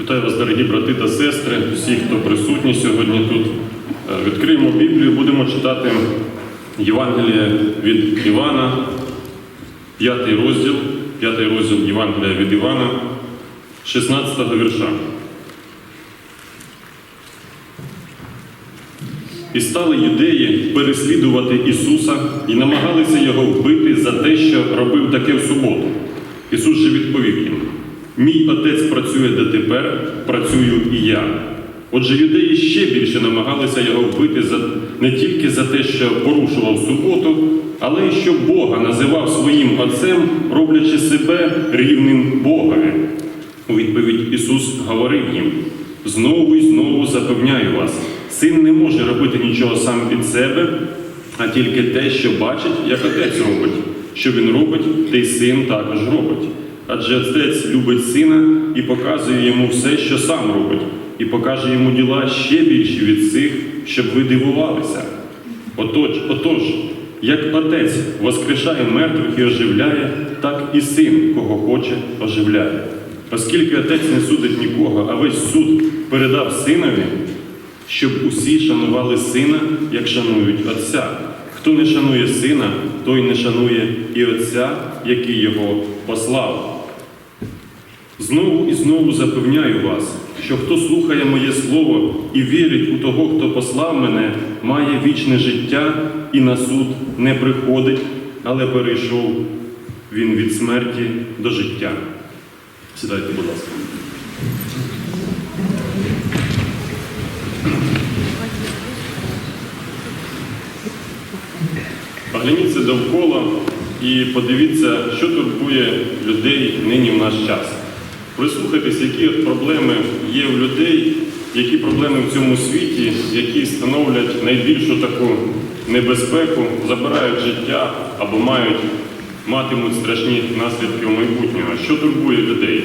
Вітаю вас, дорогі брати та сестри, всі, хто присутні сьогодні тут. Е, Відкриємо Біблію, будемо читати Євангеліє від Івана, п'ятий розділ, п'ятий розділ Євангелія від Івана, 16 вірша. І стали юдеї переслідувати Ісуса і намагалися його вбити за те, що робив таке в суботу. Ісус же відповів їм: Мій отець працює дотепер, працюю і я. Отже, юдеї ще більше намагалися його вбити за, не тільки за те, що порушував суботу, але й що Бога називав своїм Отцем, роблячи себе рівним Богові. У відповідь Ісус говорив їм: знову і знову запевняю вас, син не може робити нічого сам від себе, а тільки те, що бачить, як отець робить. Що він робить, те й син також робить. Адже отець любить сина і показує йому все, що сам робить, і покаже йому діла ще більші від цих, щоб ви дивувалися. Отож, отож, як отець воскрешає мертвих і оживляє, так і син, кого хоче, оживляє. Оскільки отець не судить нікого, а весь суд передав синові, щоб усі шанували сина, як шанують отця. Хто не шанує сина, той не шанує і отця, який його послав. Знову і знову запевняю вас, що хто слухає моє слово і вірить у того, хто послав мене, має вічне життя і на суд не приходить, але перейшов він від смерті до життя. Сідайте, будь ласка. Огляніться довкола і подивіться, що турбує людей нині в наш час. Прислухайтесь, які проблеми є в людей, які проблеми в цьому світі, які становлять найбільшу таку небезпеку, забирають життя або мають, матимуть страшні наслідки у майбутнього. Що турбує людей?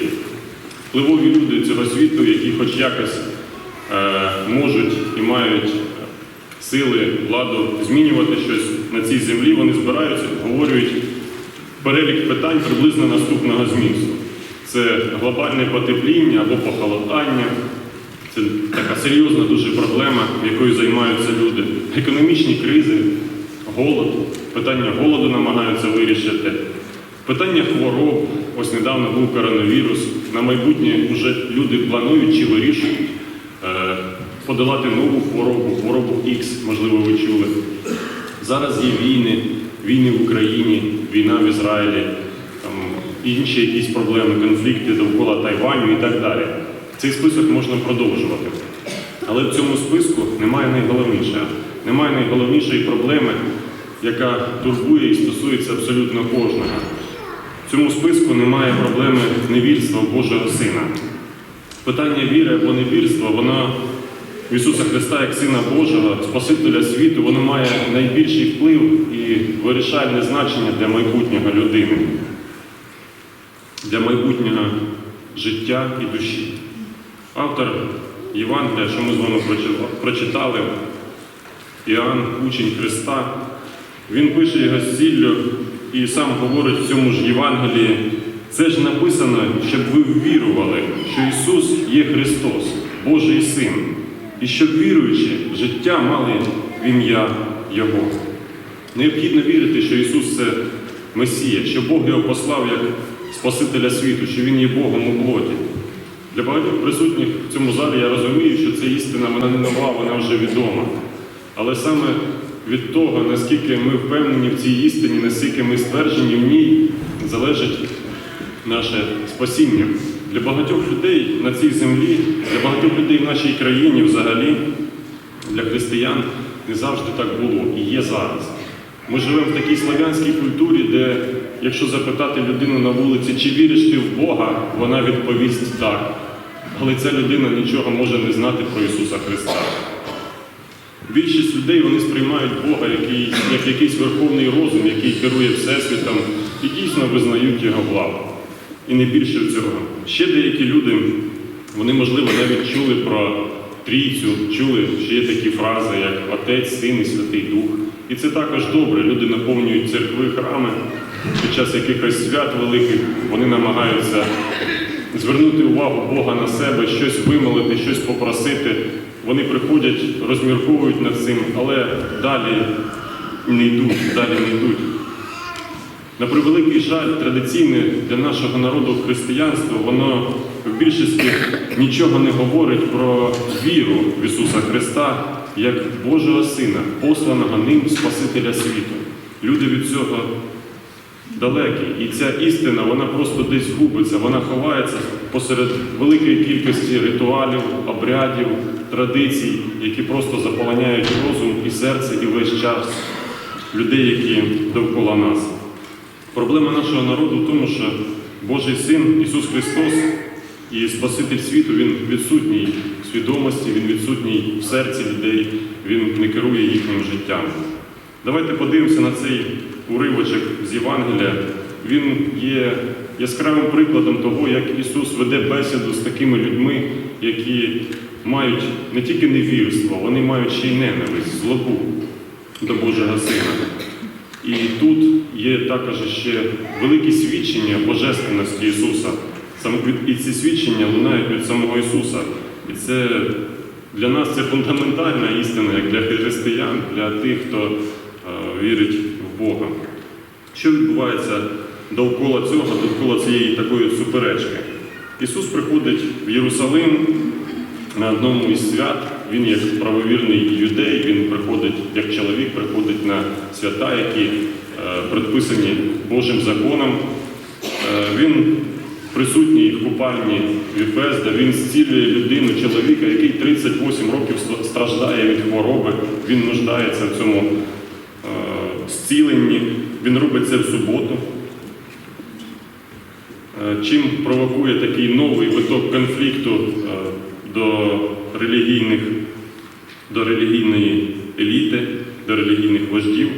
Впливові люди цього світу, які хоч якось е, можуть і мають сили, владу змінювати щось на цій землі, вони збираються, обговорюють перелік питань приблизно наступного змісту. Це глобальне потепління або похолодання. Це така серйозна дуже проблема, якою займаються люди. Економічні кризи, голод, питання голоду намагаються вирішити. Питання хвороб, ось недавно був коронавірус. На майбутнє вже люди планують чи вирішують е, подолати нову хворобу, хворобу X, можливо, ви чули. Зараз є війни, війни в Україні, війна в Ізраїлі, там, інші якісь проблеми, конфлікти довкола Тайваню і так далі. Цей список можна продовжувати. Але в цьому списку немає найголовнішого. Немає найголовнішої проблеми, яка турбує і стосується абсолютно кожного. В цьому списку немає проблеми невірства Божого Сина. Питання віри або невірства, воно в Ісуса Христа як Сина Божого, Спасителя світу, воно має найбільший вплив і вирішальне значення для майбутнього людини, для майбутнього життя і душі. Автор Євангелія, що ми з вами прочитали, Іоанн, учень Христа, він пише його з ціллю і сам говорить в цьому ж Євангелії. Це ж написано, щоб ви ввірували, що Ісус є Христос, Божий Син, і щоб віруючи, життя мали в ім'я Його. Необхідно вірити, що Ісус це Месія, що Бог його послав як Спасителя світу, що Він є Богом у плоті. Для багатьох присутніх в цьому залі я розумію, що ця істина вона не нова, вона вже відома. Але саме від того, наскільки ми впевнені в цій істині, наскільки ми стверджені в ній, залежить наше спасіння. Для багатьох людей на цій землі, для багатьох людей в нашій країні взагалі, для християн не завжди так було і є зараз. Ми живемо в такій слав'янській культурі, де, якщо запитати людину на вулиці, чи віриш ти в Бога, вона відповість так. Але ця людина нічого може не знати про Ісуса Христа. Більшість людей вони сприймають Бога який, як якийсь верховний розум, який керує Всесвітом, і дійсно визнають його владу. І не більше цього. Ще деякі люди, вони, можливо, навіть чули про трійцю, чули, що є такі фрази, як Отець, Син і Святий Дух. І це також добре. Люди наповнюють церкви, храми під час якихось свят великих, вони намагаються звернути увагу Бога на себе, щось вимолити, щось попросити. Вони приходять, розмірковують над цим, але далі не йдуть, далі не йдуть. На превеликий жаль, традиційне для нашого народу християнство, воно в більшості нічого не говорить про віру в Ісуса Христа як Божого Сина, посланого ним Спасителя світу. Люди від цього далекі. І ця істина, вона просто десь губиться, вона ховається посеред великої кількості ритуалів, обрядів, традицій, які просто заполоняють розум і серце і весь час людей, які довкола нас. Проблема нашого народу в тому, що Божий Син Ісус Христос і Спаситель світу, Він відсутній в свідомості, Він відсутній в серці людей, Він не керує їхнім життям. Давайте подивимося на цей уривочок з Євангелія. Він є яскравим прикладом того, як Ісус веде бесіду з такими людьми, які мають не тільки невірство, вони мають ще й ненависть, злобу до Божого Сина. І тут є також ще великі свідчення Божественності Ісуса. І ці свідчення лунають від самого Ісуса. І це для нас це фундаментальна істина, як для християн, для тих, хто е, вірить Бога. Що відбувається довкола цього, довкола цієї такої суперечки? Ісус приходить в Єрусалим на одному із свят. Він як правовірний юдей, він приходить як чоловік, приходить на свята, які е, предписані Божим законом. Е, він присутній в купальні Віфезда, він зцілює людину, чоловіка, який 38 років страждає від хвороби, він нуждається в цьому е, він робить це в суботу. Е, Чим провокує такий новий виток конфлікту е, до релігійних, до релігійної еліти, до релігійних вождів?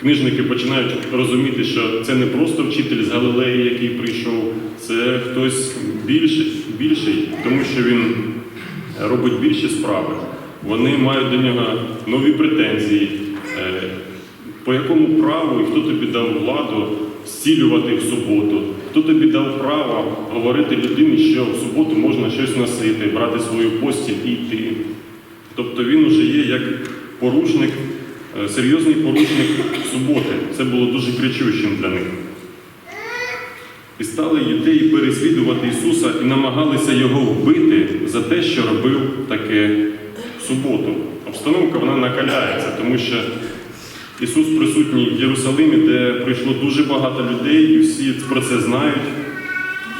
Книжники починають розуміти, що це не просто вчитель з Галилеї, який прийшов, це хтось більший, більший, тому що він робить більші справи. Вони мають до нього нові претензії. По якому праву і хто тобі дав владу зцілювати в суботу? Хто тобі дав право говорити людині, що в суботу можна щось носити, брати свою постіль і йти? Тобто він уже є як порушник, е, серйозний порушник суботи. Це було дуже кричущим для них. І стали юдеї переслідувати Ісуса і намагалися його вбити за те, що робив таке в суботу. Обстановка вона накаляється, тому що Ісус присутній в Єрусалимі, де прийшло дуже багато людей, і всі про це знають.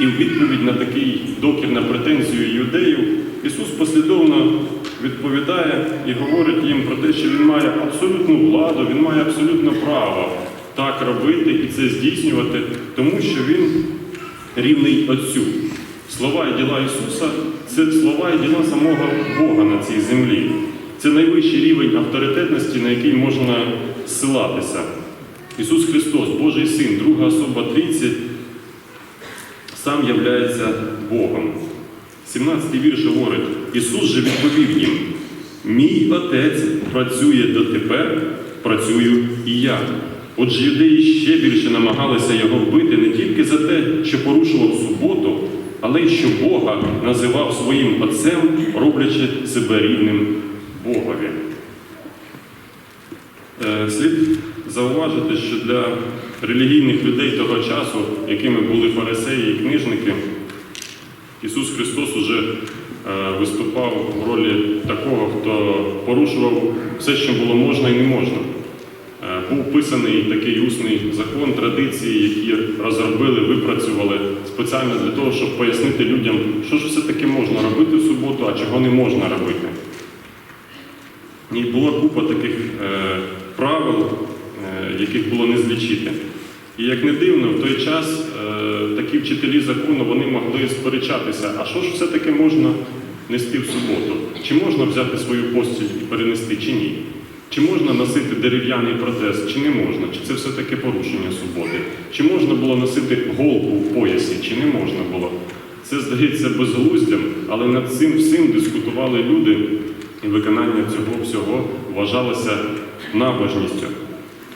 І в відповідь на такий докір на претензію юдеїв Ісус послідовно відповідає і говорить їм про те, що Він має абсолютну владу, Він має абсолютне право так робити і це здійснювати, тому що Він рівний Отцю. Слова і діла Ісуса це слова і діла самого Бога на цій землі. Це найвищий рівень авторитетності, на який можна зсилатися. Ісус Христос, Божий Син, друга особа Трійці, сам являється Богом. 17-й вірш говорить, Ісус же відповів їм, мій Отець працює дотепер, працюю і я. Отже, юдеї ще більше намагалися його вбити не тільки за те, що порушував суботу, але й що Бога називав своїм Отцем, роблячи себе рівним Богові. Е, Слід зауважити, що для релігійних людей того часу, якими були фарисеї і книжники, Ісус Христос уже е, виступав в ролі такого, хто порушував все, що було можна і не можна. Е, Був писаний такий усний закон, традиції, які розробили, випрацювали спеціально для того, щоб пояснити людям, що ж все-таки можна робити в суботу, а чого не можна робити. І була купа таких е, правил, е, яких було не злічити. І як не дивно, в той час е, такі вчителі закону вони могли сперечатися, а що ж все-таки можна нести в суботу? Чи можна взяти свою постіль і перенести, чи ні? Чи можна носити дерев'яний протез, чи не можна? Чи це все-таки порушення суботи? Чи можна було носити голку в поясі, чи не можна було? Це здається безглуздям, але над цим всім дискутували люди, і виконання цього всього вважалося набожністю.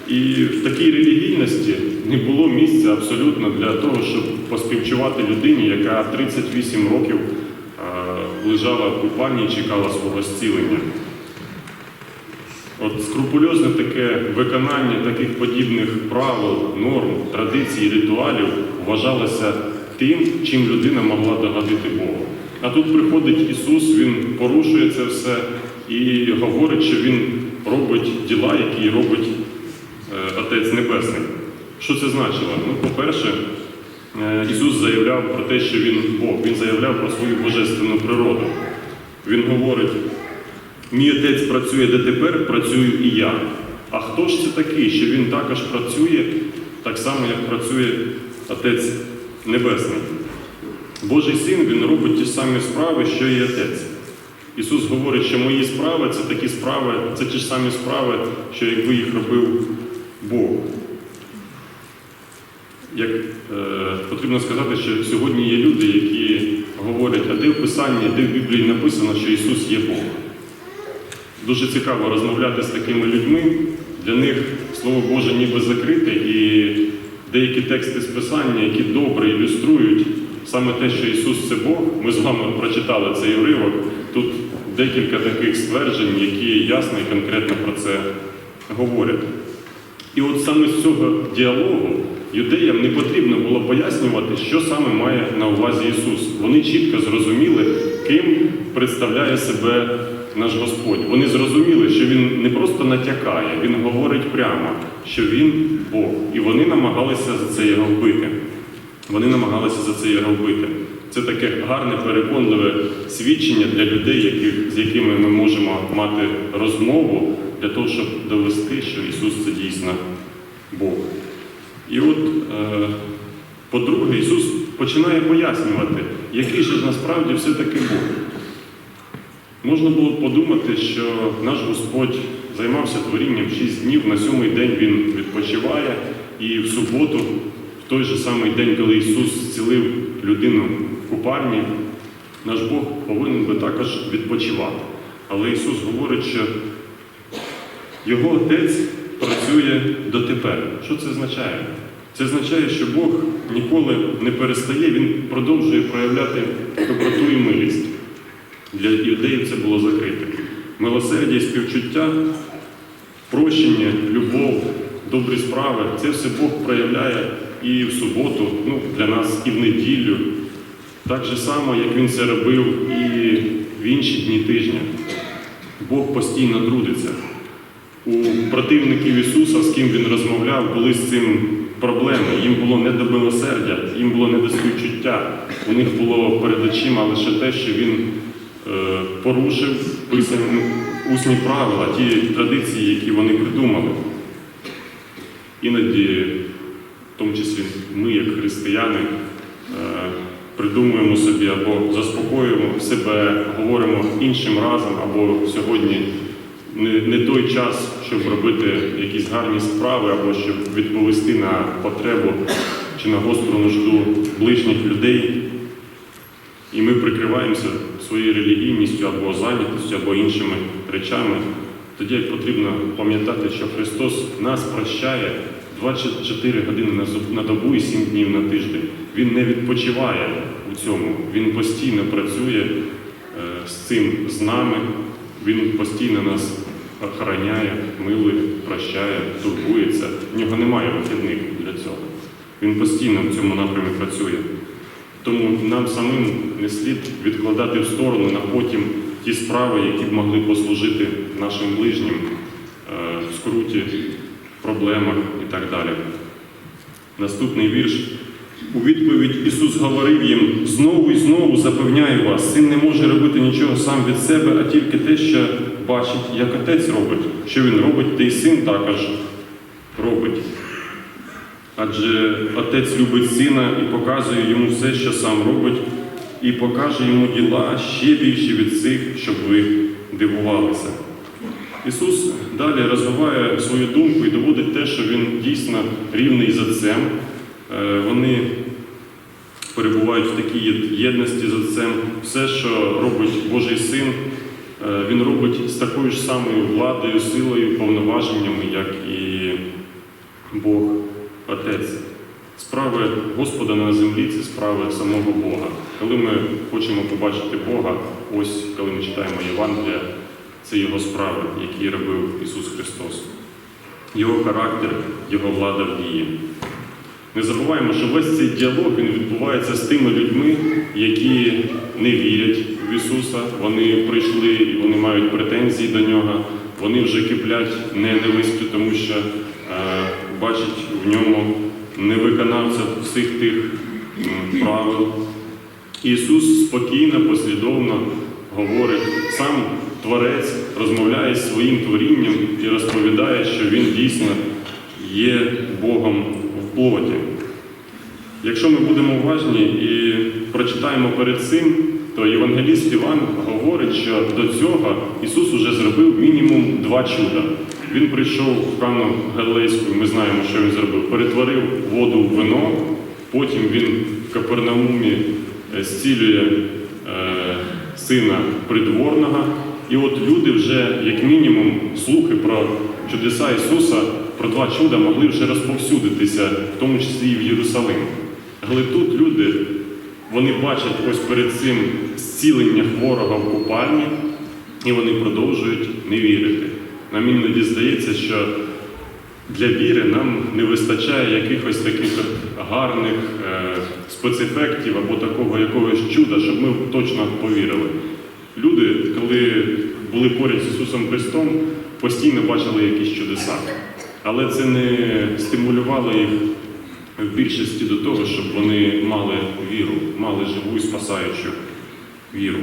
І в такій релігійності не було місця абсолютно для того, щоб поспівчувати людині, яка 38 років е, лежала в купальні і чекала свого зцілення. От скрупульозне таке виконання таких подібних правил, норм, традицій, ритуалів вважалося тим, чим людина могла догадити Богу. А тут приходить Ісус, Він порушує це все і говорить, що Він робить діла, які робить е, Отець Небесний. Що це значило? Ну, по-перше, е, Ісус заявляв про те, що Він Бог, Він заявляв про свою божественну природу. Він говорить, Мій отець працює де тепер, працюю і я. А хто ж це такий, що він також працює так само, як працює Отець Небесний? Божий син він робить ті самі справи, що і Отець. Ісус говорить, що мої справи це такі справи, це ті ж самі справи, що якби їх робив Бог. Як е, потрібно сказати, що сьогодні є люди, які говорять, а де в Писанні, де в Біблії написано, що Ісус є Бог. Дуже цікаво розмовляти з такими людьми. Для них Слово Боже ніби закрите, і деякі тексти з Писання, які добре ілюструють саме те, що Ісус це Бог. Ми з вами прочитали цей уривок. Тут декілька таких стверджень, які ясно і конкретно про це говорять. І от саме з цього діалогу юдеям не потрібно було пояснювати, що саме має на увазі Ісус. Вони чітко зрозуміли, ким представляє себе наш Господь. Вони зрозуміли, що Він не просто натякає, Він говорить прямо, що Він Бог. І вони намагалися за це його вбити. Вони намагалися за це його вбити. Це таке гарне, переконливе свідчення для людей, яких, з якими ми можемо мати розмову для того, щоб довести, що Ісус це дійсно Бог. І от, е, по-друге, Ісус починає пояснювати, який же насправді все-таки Бог. Можна було б подумати, що наш Господь займався творінням 6 днів, на сьомий день Він відпочиває, і в суботу, той же самий день, коли Ісус зцілив людину в купальні, наш Бог повинен би також відпочивати. Але Ісус говорить, що Його Отець працює дотепер. Що це означає? Це означає, що Бог ніколи не перестає, Він продовжує проявляти доброту і милість. Для іудеїв це було закрите. Милосердя співчуття, прощення, любов, добрі справи це все Бог проявляє і в суботу, ну, для нас, і в неділю. Так же само, як Він це робив і в інші дні тижня. Бог постійно трудиться. У противників Ісуса, з ким Він розмовляв, були з цим проблеми. Їм було не до милосердя, їм було не до співчуття. У них було перед очима лише те, що Він е, порушив писані усні правила, ті традиції, які вони придумали. Іноді, в тому числі ми, як християни, е, придумуємо собі або заспокоюємо себе, говоримо іншим разом, або сьогодні не, не той час, щоб робити якісь гарні справи, або щоб відповісти на потребу чи на гостру нужду ближніх людей. І ми прикриваємося своєю релігійністю або зайнятістю, або іншими речами. Тоді потрібно пам'ятати, що Христос нас прощає 24 години на добу і 7 днів на тиждень. Він не відпочиває у цьому. Він постійно працює е, з цим з нами. Він постійно нас охороняє, милує, прощає, турбується. В нього немає вихідних для цього. Він постійно в цьому напрямі працює. Тому нам самим не слід відкладати в сторону на потім ті справи, які б могли послужити нашим ближнім е, в скруті, проблемах і так далі. Наступний вірш. У відповідь Ісус говорив їм: знову і знову запевняю вас, син не може робити нічого сам від себе, а тільки те, що бачить, як отець робить. Що він робить, те й син також робить. Адже отець любить сина і показує йому все, що сам робить, і покаже йому діла ще більші від цих, щоб ви дивувалися. Ісус далі розвиває свою думку і доводить те, що Він дійсно рівний з Отцем. Е, Вони перебувають в такій єдності з Отцем. Все, що робить Божий Син, е, Він робить з такою ж самою владою, силою, повноваженнями, як і Бог Отець. Справи Господа на землі це справи самого Бога. Коли ми хочемо побачити Бога, ось коли ми читаємо Євангелія, це Його справи, які робив Ісус Христос. Його характер, Його влада в дії. Не забуваємо, що весь цей діалог він відбувається з тими людьми, які не вірять в Ісуса. Вони прийшли і вони мають претензії до нього. Вони вже киплять ненавистю, тому що е, бачать в ньому невиконавця всіх тих м, правил. Ісус спокійно, послідовно говорить, сам Творець розмовляє з своїм творінням і розповідає, що Він дійсно є Богом в плоті. Якщо ми будемо уважні і прочитаємо перед цим, то Євангеліст Іван говорить, що до цього Ісус уже зробив мінімум два чуда. Він прийшов в Кану Галилейську, ми знаємо, що він зробив. Перетворив воду в вино, потім він в Капернаумі е, зцілює е, сина придворного. І от люди вже, як мінімум, слухи про чудеса Ісуса, про два чуда могли вже розповсюдитися, в тому числі і в Єрусалим. Але тут люди, вони бачать ось перед цим зцілення хворого в купальні, і вони продовжують не вірити. Нам іноді здається, що для віри нам не вистачає якихось таких гарних е, спецефектів або такого якогось чуда, щоб ми точно повірили. Люди, коли були поряд з Ісусом Христом, постійно бачили якісь чудеса. Але це не стимулювало їх в більшості до того, щоб вони мали віру, мали живу і спасаючу віру.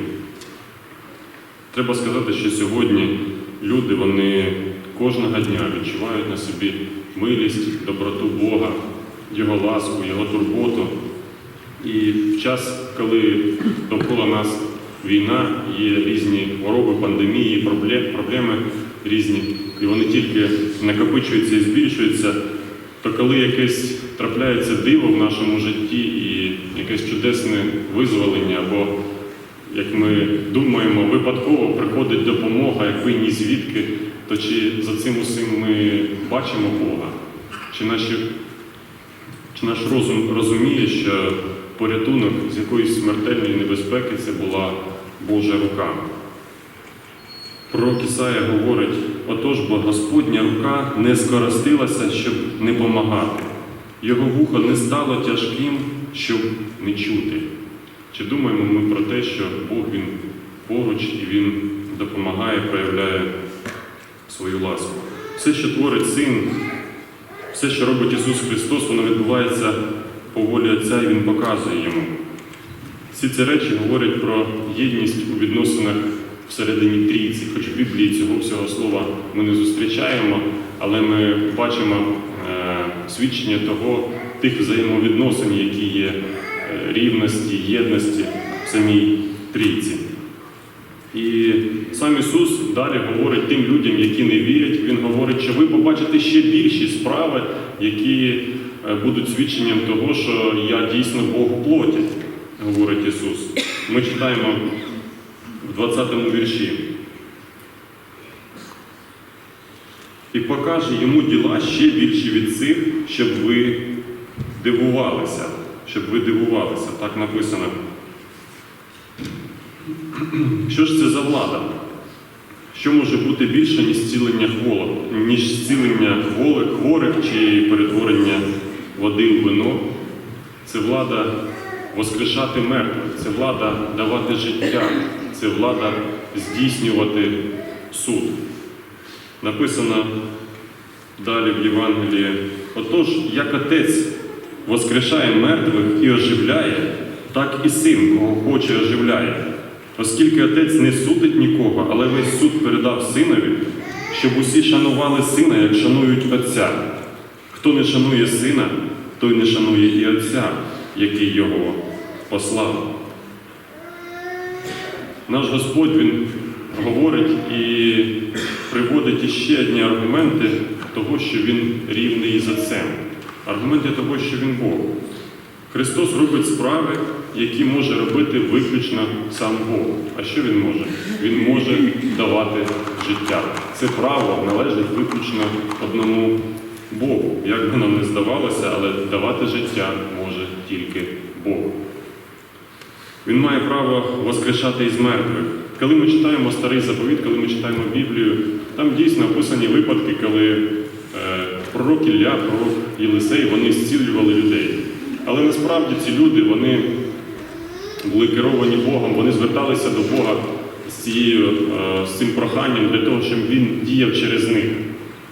Треба сказати, що сьогодні люди вони кожного дня відчувають на собі милість, доброту Бога, Його ласку, Його турботу. І в час, коли довкола нас війна, є різні хвороби, пандемії, проблеми різні, і вони тільки накопичуються і збільшуються, то коли якесь трапляється диво в нашому житті і якесь чудесне визволення, або, як ми думаємо, випадково приходить допомога, якби ні звідки, то чи за цим усім ми бачимо Бога? Чи наші чи наш розум розуміє, що порятунок з якоїсь смертельної небезпеки це була Божа рука? Пророк Ісая говорить, отож, бо Господня рука не скоростилася, щоб не помагати. Його вухо не стало тяжким, щоб не чути. Чи думаємо ми про те, що Бог Він поруч і Він допомагає, проявляє свою ласку? Все, що творить Син, все, що робить Ісус Христос, воно відбувається по волі Отця, і Він показує йому. Всі ці речі говорять про єдність у відносинах всередині трійці, хоч в Біблії цього всього слова ми не зустрічаємо, але ми бачимо е, свідчення того, тих взаємовідносин, які є е, рівності, єдності в самій трійці. І сам Ісус далі говорить тим людям, які не вірять, Він говорить, що ви побачите ще більші справи, які е, будуть свідченням того, що я дійсно Бог плоті, говорить Ісус. Ми читаємо в 20-му вірші. І покаже йому діла ще більші від цих, щоб ви дивувалися. Щоб ви дивувалися, так написано. Що ж це за влада? Що може бути більше, ніж зцілення хворих, ніж зцілення хворих чи перетворення води в вино? Це влада воскрешати мертвих, це влада давати життя, це влада здійснювати суд. Написано далі в Євангелії. Отож, як отець воскрешає мертвих і оживляє, так і син, кого хоче, оживляє. Оскільки отець не судить нікого, але весь суд передав синові, щоб усі шанували сина, як шанують отця. Хто не шанує сина, той не шанує і отця, який його послав. Наш Господь Він говорить і приводить іще одні аргументи того, що Він рівний з Отцем. Аргументи того, що Він Бог. Христос робить справи, які може робити виключно сам Бог. А що Він може? Він може давати життя. Це право належить виключно одному Богу, як би нам не здавалося, але давати життя може тільки Бог. Він має право воскрешати із мертвих. Коли ми читаємо старий заповіт, коли ми читаємо Біблію, там дійсно описані випадки, коли е, пророк Ілля, пророк Єлисей, вони зцілювали людей. Але насправді ці люди вони були керовані Богом, вони зверталися до Бога з, цією, е, з цим проханням для того, щоб Він діяв через них.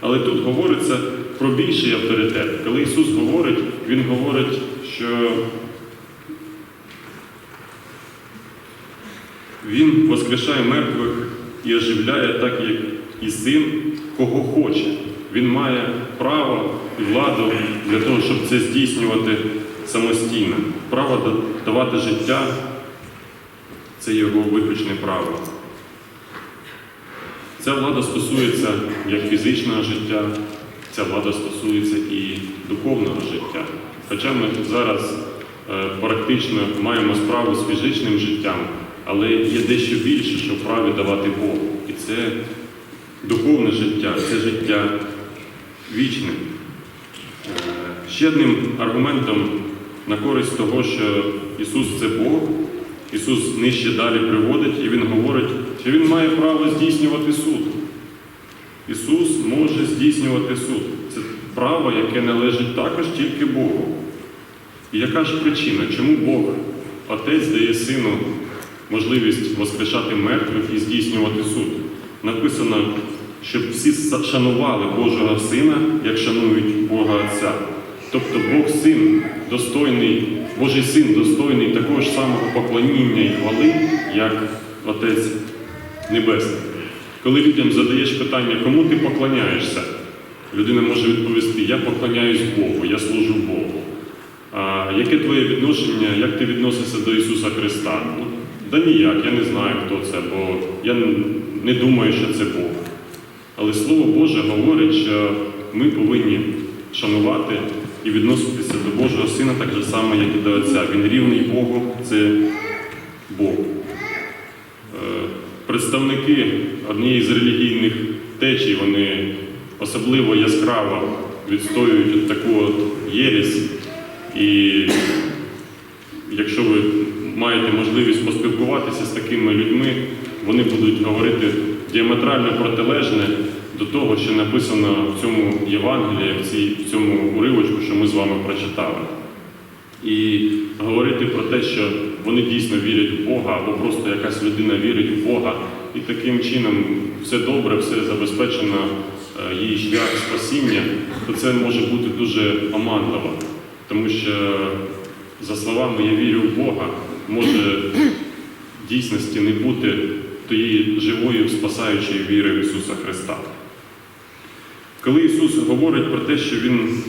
Але тут говориться про більший авторитет. Коли Ісус говорить, Він говорить, що Він воскрешає мертвих і оживляє так, як і син, кого хоче. Він має право і владу для того, щоб це здійснювати самостійно. Право давати життя це його виключне право. Ця влада стосується як фізичного життя, ця влада стосується і духовного життя. Хоча ми зараз е, практично маємо справу з фізичним життям, але є дещо більше, що вправі давати Богу. І це духовне життя, це життя вічне. Е, Ще одним аргументом на користь того, що Ісус це Бог, Ісус нижче далі приводить, і Він говорить, що Він має право здійснювати суд. Ісус може здійснювати суд. Це право, яке належить також тільки Богу. І яка ж причина, чому Бог, Отець дає Сину можливість воскрешати мертвих і здійснювати суд? Написано, щоб всі шанували Божого Сина, як шанують Бога Отця. Тобто Бог Син достойний, Божий Син достойний такого ж самого поклоніння і хвали, як Отець Небесний. Коли людям задаєш питання, кому ти поклоняєшся, людина може відповісти: Я поклоняюсь Богу, я служу Богу. А яке твоє відношення, як ти відносишся до Ісуса Христа? Ну, да ніяк, я не знаю, хто це, бо я не думаю, що це Бог. Але Слово Боже говорить, що ми повинні шанувати і відноситися до Божого Сина так же само, як і до Отця. Він рівний Богу, це Бог. Е, Представники однієї з релігійних течій, вони особливо яскраво відстоюють таку от єресь. І якщо ви маєте можливість поспілкуватися з такими людьми, вони будуть говорити діаметрально протилежне до того, що написано в цьому Євангелії, в, цій, цьому уривочку, що ми з вами прочитали. І говорити про те, що вони дійсно вірять в Бога, або просто якась людина вірить в Бога, і таким чином все добре, все забезпечено, е, її шлях спасіння, то це може бути дуже оманливо. Тому що, за словами я вірю в Бога, може в дійсності не бути тієї живої спасаючої віри в Ісуса Христа. Коли Ісус говорить про те, що Він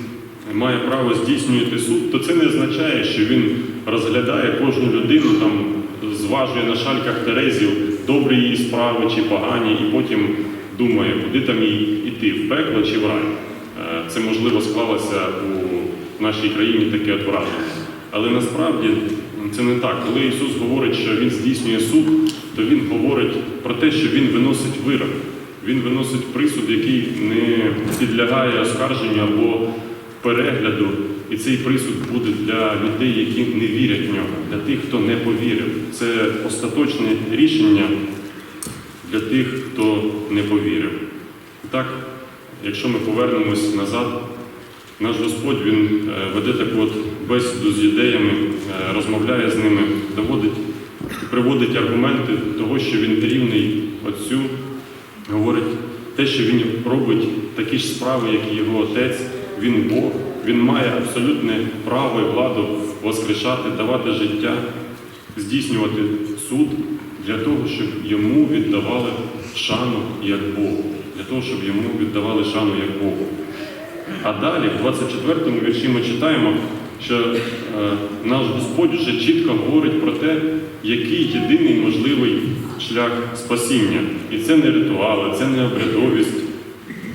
має право здійснювати суд, то це не означає, що Він розглядає кожну людину, там, зважує на шальках Терезів, добрі її справи чи погані, і потім думає, куди там їй іти, в пекло чи в рай. Е, Це можливо склалося у нашій країні таке от враження. Але насправді це не так. Коли Ісус говорить, що Він здійснює суд, то Він говорить про те, що Він виносить вирок. Він виносить присуд, який не підлягає оскарженню або перегляду. І цей присуд буде для людей, які не вірять в нього, для тих, хто не повірив. Це остаточне рішення для тих, хто не повірив. І так, якщо ми повернемось назад, наш Господь Він е, веде таку от бесіду з юдеями, е, розмовляє з ними, доводить, приводить аргументи того, що він рівний Отцю, говорить те, що він робить такі ж справи, як і його отець, він Бог, він має абсолютне право і владу воскрешати, давати життя, здійснювати суд для того, щоб йому віддавали шану як Богу, для того, щоб йому віддавали шану як Богу. А далі, в 24 му вірші, ми читаємо, що е, наш Господь вже чітко говорить про те, який єдиний можливий шлях спасіння. І це не ритуали, це не обрядовість,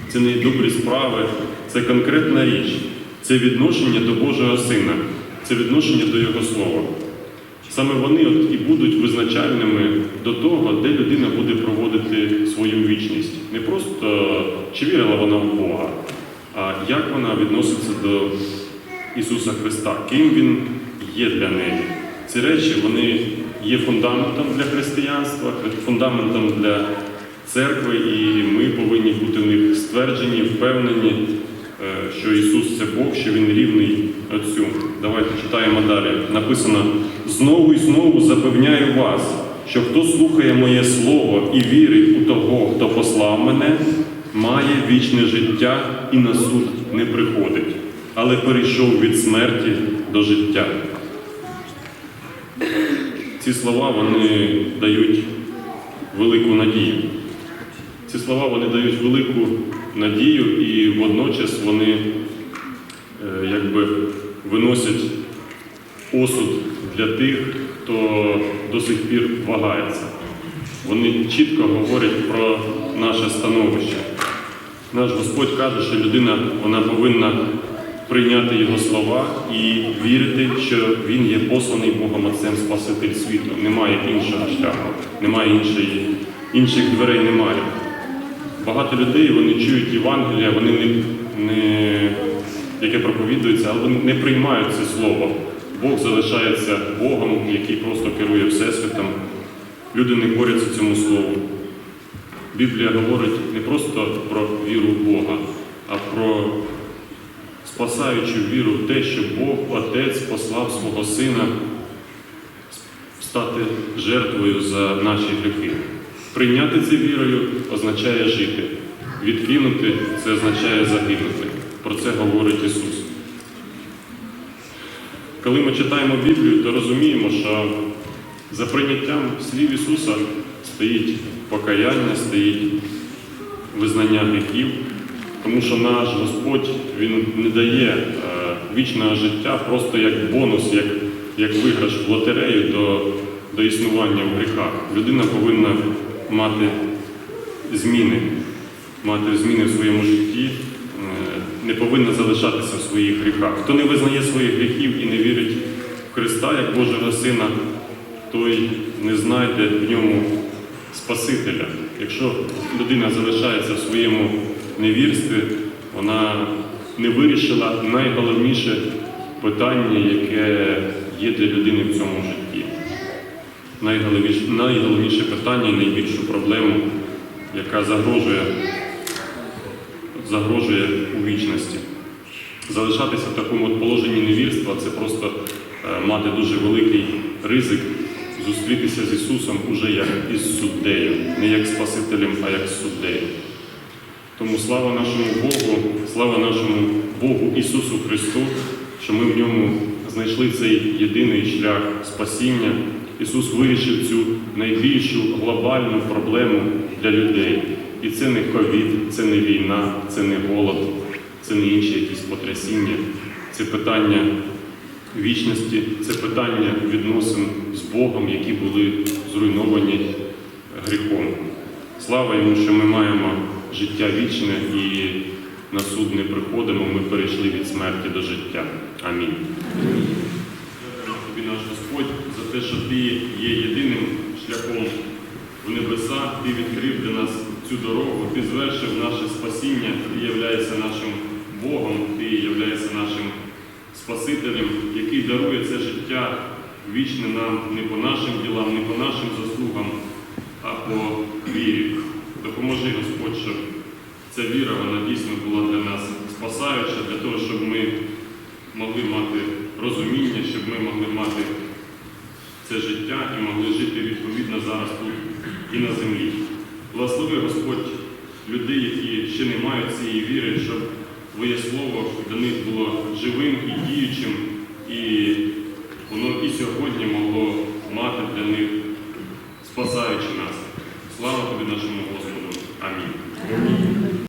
це не добрі справи, це конкретна річ, це відношення до Божого Сина, це відношення до Його Слова. Саме вони от і будуть визначальними до того, де людина буде проводити свою вічність. Не просто чи вірила вона в Бога, як вона відноситься до Ісуса Христа, ким Він є для неї. Ці речі вони є фундаментом для християнства, фундаментом для церкви, і ми повинні бути в них стверджені, впевнені, е, що Ісус це Бог, що Він рівний Отцю. Давайте читаємо далі. Написано: знову і знову запевняю вас, що хто слухає моє слово і вірить у того, хто послав мене, має вічне життя і на суд не приходить, але перейшов від смерті до життя. Ці слова вони дають велику надію. Ці слова вони дають велику надію і водночас вони е, якби виносять осуд для тих, хто до сих пір вагається. Вони чітко говорять про наше становище. Наш Господь каже, що людина вона повинна прийняти його слова і вірити, що він є посланий Богом Отцем Спаситель світу. Немає іншого шляху, немає іншої, інших дверей немає. Багато людей вони чують Євангелія, вони не, не яке проповідується, але вони не приймають це слово. Бог залишається Богом, який просто керує Всесвітом. Люди не борються цьому слову. Біблія говорить не просто про віру в Бога, а про спасаючу віру в те, що Бог, Отець, послав свого Сина стати жертвою за наші гріхи. Прийняти це вірою означає жити. Відкинути це означає загинути. Про це говорить Ісус. Коли ми читаємо Біблію, то розуміємо, що за прийняттям слів Ісуса стоїть покаяння, стоїть визнання гріхів, тому що наш Господь Він не дає е, вічного життя просто як бонус, як, як виграш в лотерею до, до існування в гріхах. Людина повинна мати зміни, мати зміни в своєму житті, е, не повинна залишатися в своїх гріхах. Хто не визнає своїх гріхів і не вірить в Христа як Божого Сина, той не знайде в ньому Спасителя. Якщо людина залишається в своєму невірстві, вона не вирішила найголовніше питання, яке є для людини в цьому житті. Найголовніше, найголовніше питання і найбільшу проблему, яка загрожує, загрожує у вічності. Залишатися в такому положенні невірства це просто е, мати дуже великий ризик зустрітися з Ісусом уже як із суддею, не як Спасителем, а як суддею. Тому слава нашому Богу, слава нашому Богу Ісусу Христу, що ми в ньому знайшли цей єдиний шлях спасіння. Ісус вирішив цю найбільшу глобальну проблему для людей. І це не ковід, це не війна, це не голод, це не інші якісь потрясіння. Це питання вічності, це питання відносин з Богом, які були зруйновані гріхом. Слава йому, що ми маємо життя вічне і на суд не приходимо, ми перейшли від смерті до життя. Амінь. Дякую тобі, наш Господь, за те, що ти є єдиним шляхом в небеса, ти відкрив для нас цю дорогу, ти звершив наше спасіння, ти являєшся нашим Богом, ти являєшся нашим Спасителем, який дарує це життя вічне нам не по нашим ділам, не по нашим заслугам, а по вірі. Допоможи, Господь, щоб ця віра вона дійсно була для нас спасаюча, для того, щоб ми могли мати розуміння, щоб ми могли мати це життя і могли жити відповідно зараз тут і на землі. Благослови Господь людей, які ще не мають цієї віри, щоб Твоє Слово для них було живим і діючим, і воно і сьогодні могло мати для них, спасаючи нас. Слава тобі нашому.